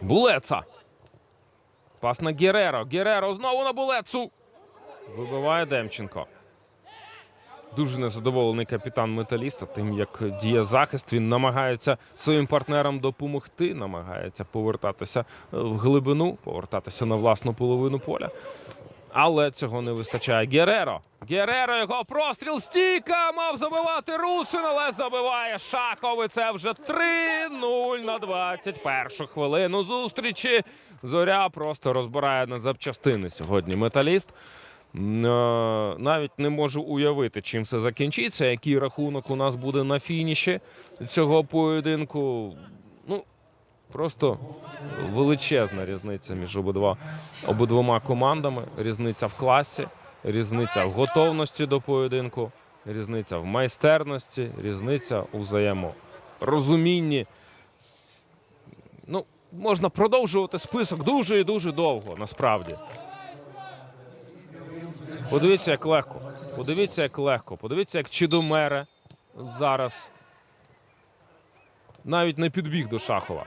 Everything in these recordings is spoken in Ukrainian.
Булеца. Пас на Гереро. Гереро знову на Булецу. Вибиває Демченко. Дуже незадоволений капітан металіста, тим як діє захист. Він намагається своїм партнерам допомогти, намагається повертатися в глибину, повертатися на власну половину поля. Але цього не вистачає. Гереро. Гереро його простріл стійка. Мав забивати Русин, але забиває Шахов. І це вже 3-0 на 21 хвилину зустрічі. Зоря просто розбирає на запчастини сьогодні металіст. Е, Навіть не можу уявити, чим це закінчиться, який рахунок у нас буде на фініші цього поєдинку. Ну, просто величезна різниця між обидва, обидвома командами. Різниця в класі, різниця в готовності до поєдинку, різниця в майстерності, різниця у взаєморозумінні. Ну, можна продовжувати список дуже і дуже довго, насправді. Подивіться, як легко. Подивіться, як легко. Подивіться, як Чидомере зараз навіть не підбіг до Шахова.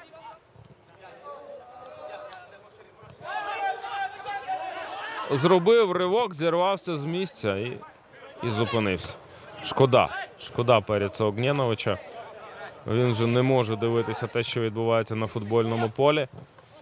Зробив ривок, зірвався з місця і, і зупинився. Шкода. Шкода перед Огнєновича. Він вже не може дивитися те, що відбувається на футбольному полі.